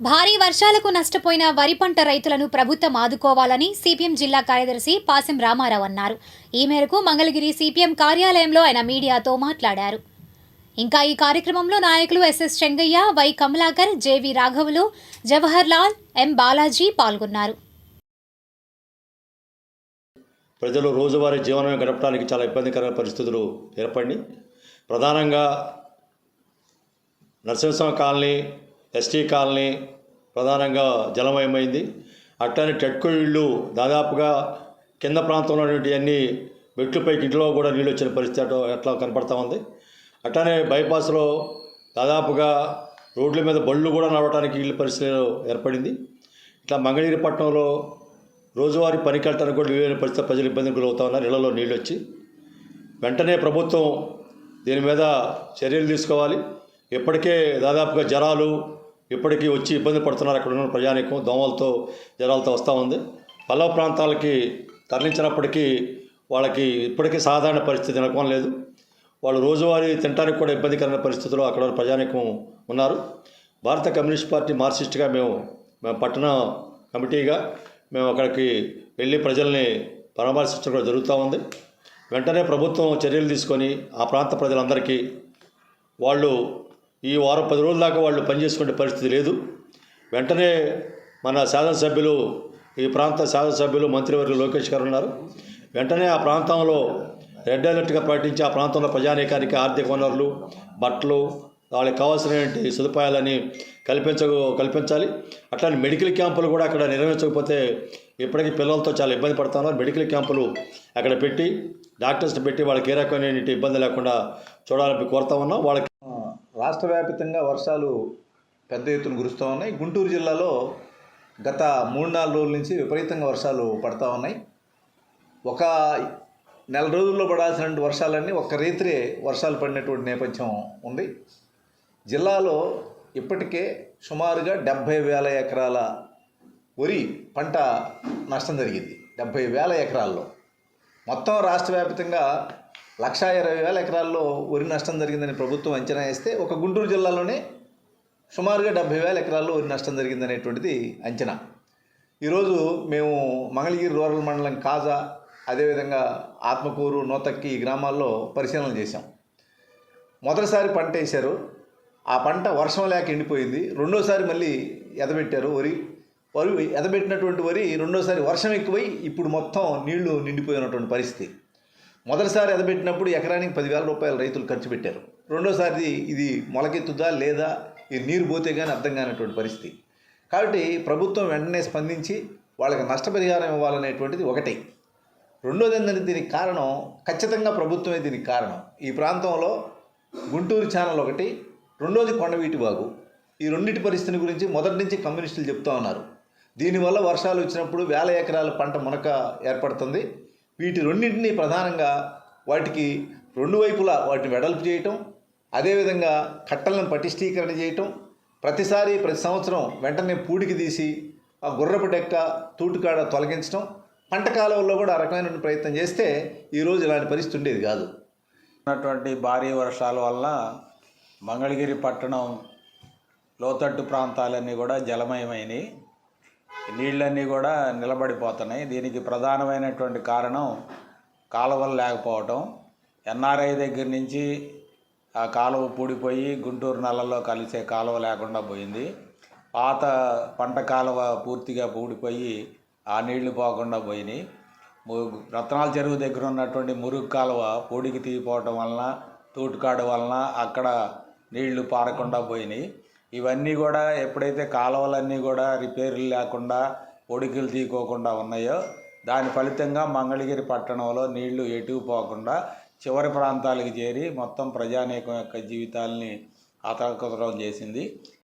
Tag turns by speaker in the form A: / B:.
A: భారీ వర్షాలకు నష్టపోయిన వరి పంట రైతులను ప్రభుత్వం ఆదుకోవాలని సిపిఎం జిల్లా కార్యదర్శి పాసెం రామారావు అన్నారు. ఈ మేరకు మంగళగిరి సిపిఎం కార్యాలయంలో ఆయన మీడియాతో మాట్లాడారు. ఇంకా ఈ కార్యక్రమంలో నాయకులు SS Chengaiah Y Kamalakar JV రాఘవులు Jawahar Lal M Balaji పాల్గొన్నారు.
B: ప్రజలు రోజువారీ జీవనం గడపడానికి చాలా ఇబ్బందికర పరిస్థితులు ఏర్పడి ప్రధానంగా నరసింహస్వామి కాలనీ ఎస్టీ కాలనీ ప్రధానంగా జలమయమైంది. అట్లానే టెట్కో ఇళ్ళు దాదాపుగా కింద ప్రాంతంలో ఉన్నటువంటి అన్ని ఇంట్లో కూడా నీళ్ళు వచ్చిన పరిస్థితి అట్లా ఎట్లా కనపడతా ఉంది. అట్లానే బైపాస్లో దాదాపుగా రోడ్ల మీద బళ్ళు కూడా నడవడానికి ఇల్లు పరిస్థితి ఏర్పడింది. ఇట్లా మంగళగిరి పట్టణంలో రోజువారీ పనికి కూడా వీలైన పరిస్థితి ప్రజలు ఇబ్బందులు గురవుతా ఉన్నారు. ఇళ్ళలో నీళ్ళు వచ్చి వెంటనే ప్రభుత్వం దీని మీద చర్యలు తీసుకోవాలి. ఇప్పటికే దాదాపుగా జ్వరాలు ఇప్పటికీ వచ్చి ఇబ్బంది పడుతున్నారు అక్కడ ఉన్న ప్రజానీకం దోమలతో జ్వరాలతో వస్తూ ఉంది. పల్లవ ప్రాంతాలకి తరలించినప్పటికీ వాళ్ళకి ఇప్పటికీ సాధారణ పరిస్థితి నెలకొని లేదు వాళ్ళు రోజువారీ తినడానికి కూడా ఇబ్బందికరమైన పరిస్థితుల్లో అక్కడ ఉన్న ప్రజానీకం ఉన్నారు. భారత కమ్యూనిస్ట్ పార్టీ మార్క్సిస్ట్గా మేము మేము పట్టణ కమిటీగా మేము అక్కడికి వెళ్ళి ప్రజల్ని పరామర్శించడం కూడా జరుగుతూ ఉంది. వెంటనే ప్రభుత్వం చర్యలు తీసుకొని ఆ ప్రాంత ప్రజలందరికీ వాళ్ళు ఈ వారం పది రోజుల దాకా వాళ్ళు పనిచేసుకునే పరిస్థితి లేదు. వెంటనే మన శాసనసభ్యులు ఈ ప్రాంత శాసనసభ్యులు మంత్రివర్గ లోకేష్ గారు ఉన్నారు. వెంటనే ఆ ప్రాంతంలో రెడ్ అలర్ట్గా ప్రకటించి ఆ ప్రాంతంలో ప్రజానీకానికి ఆర్థిక వనరులు బట్టలు వాళ్ళకి కావాల్సినటువంటి సదుపాయాలని కల్పించ కల్పించాలి. అట్లానే మెడికల్ క్యాంపులు కూడా అక్కడ నిర్వహించకపోతే ఇప్పటికీ పిల్లలతో చాలా ఇబ్బంది పడుతున్నారు మెడికల్ క్యాంపులు అక్కడ పెట్టి డాక్టర్స్ని పెట్టి వాళ్ళకి ఏ రకమైన ఇబ్బంది లేకుండా చూడాలని కోరుతా ఉన్నాం. వాళ్ళకి
C: రాష్ట్ర వ్యాప్తంగా వర్షాలు పెద్ద ఎత్తున కురుస్తూ ఉన్నాయి. గుంటూరు జిల్లాలో గత మూడు నాలుగు రోజుల నుంచి విపరీతంగా వర్షాలు పడతా ఉన్నాయి. ఒక నెల రోజుల్లో పడాల్సిన వర్షాలన్నీ ఒక్క రీతిరే వర్షాలు పడినటువంటి నేపథ్యం ఉంది. జిల్లాలో ఇప్పటికే సుమారుగా డెబ్భై వేల ఎకరాల వరి పంట నష్టం జరిగింది. డెబ్భై వేల ఎకరాల్లో. మొత్తం రాష్ట్ర వ్యాప్తంగా లక్షా ఇరవై వేల ఎకరాల్లో వరి నష్టం జరిగిందని ప్రభుత్వం అంచనా వేస్తే ఒక గుంటూరు జిల్లాలోనే సుమారుగా డెబ్భై వేల ఎకరాల్లో వరి నష్టం జరిగిందనేటువంటిది అంచనా. ఈరోజు మేము మంగళగిరి రూరల్ మండలం కాజా అదేవిధంగా ఆత్మకూరు నూతక్కి ఈ గ్రామాల్లో పరిశీలన చేశాం. మొదటిసారి పంట వేశారు. ఆ పంట వర్షం లేక ఎండిపోయింది. రెండోసారి మళ్ళీ ఎదబెట్టారు వరి. వరి ఎదబెట్టినటువంటి వరి రెండోసారి వర్షం ఎక్కువై ఇప్పుడు మొత్తం నీళ్ళు నిండిపోయినటువంటి పరిస్థితి. మొదటిసారి ఎదబెట్టినప్పుడు ఎకరానికి పదివేల రూపాయలు రైతులు ఖర్చు పెట్టారు. రెండోసారి ఇది మొలకెత్తుదా లేదా ఇది నీరు పోతే కానీ అర్థం కానటువంటి పరిస్థితి. కాబట్టి ప్రభుత్వం వెంటనే స్పందించి వాళ్ళకి నష్టపరిహారం ఇవ్వాలనేటువంటిది ఒకటి. రెండోది ఏంటంటే దీనికి కారణం ఖచ్చితంగా ప్రభుత్వమే దీనికి కారణం. ఈ ప్రాంతంలో గుంటూరు ఛానల్ ఒకటి రెండోది కొండవీటి బాగు. ఈ రెండింటి పరిస్థితిని గురించి మొదటి నుంచి కమ్యూనిస్టులు చెప్తా ఉన్నారు. దీనివల్ల వర్షాలు వచ్చినప్పుడు వేల ఎకరాల పంట మునక ఏర్పడుతుంది. వీటి రెండింటిని ప్రధానంగా వాటికి రెండు వైపులా వాటిని వెడల్పు చేయటం అదేవిధంగా కట్టలను పటిష్టీకరణ చేయటం ప్రతిసారి ప్రతి సంవత్సరం వెంటనే పూడికి తీసి ఆ గుర్రపు డెక్క తూటుకాడ తొలగించడం పంట కాలంలో కూడా ఆ రకమైన ప్రయత్నం చేస్తే ఈరోజు ఇలాంటి పరిస్థితి ఉండేది కాదు.
D: ఉన్నటువంటి భారీ వర్షాల వల్ల మంగళగిరి పట్టణం లోతట్టు ప్రాంతాలన్నీ కూడా జలమయమైనవి నీళ్ళన్నీ కూడా నిలబడిపోతున్నాయి. దీనికి ప్రధానమైనటువంటి కారణం కాలువలు లేకపోవటం. ఎన్ఆర్ఐ దగ్గర నుంచి ఆ కాలువ పూడిపోయి గుంటూరు నల్లలో కలిసే కాలువ లేకుండా పోయింది. పాత పంట కాలువ పూర్తిగా పూడిపోయి ఆ నీళ్ళు పోకుండా పోయినాయి. రత్నాల చెరువు దగ్గర ఉన్నటువంటి మురుగు కాలువ పూడికి తీగిపోవటం వలన తూటుకాడు వలన అక్కడ నీళ్ళు పారకుండా పోయినాయి. ఇవన్నీ కూడా ఎప్పుడైతే కాలువలన్నీ కూడా రిపేర్లు లేకుండా ఒడికిలు తీసుకోకుండా ఉన్నాయో దాని ఫలితంగా మంగళగిరి పట్టణంలో నీళ్ళు ఎటు పోకుండా చివరి ప్రాంతాలకు చేరి మొత్తం ప్రజానీకం యొక్క జీవితాల్ని అతలకుతలం చేసింది.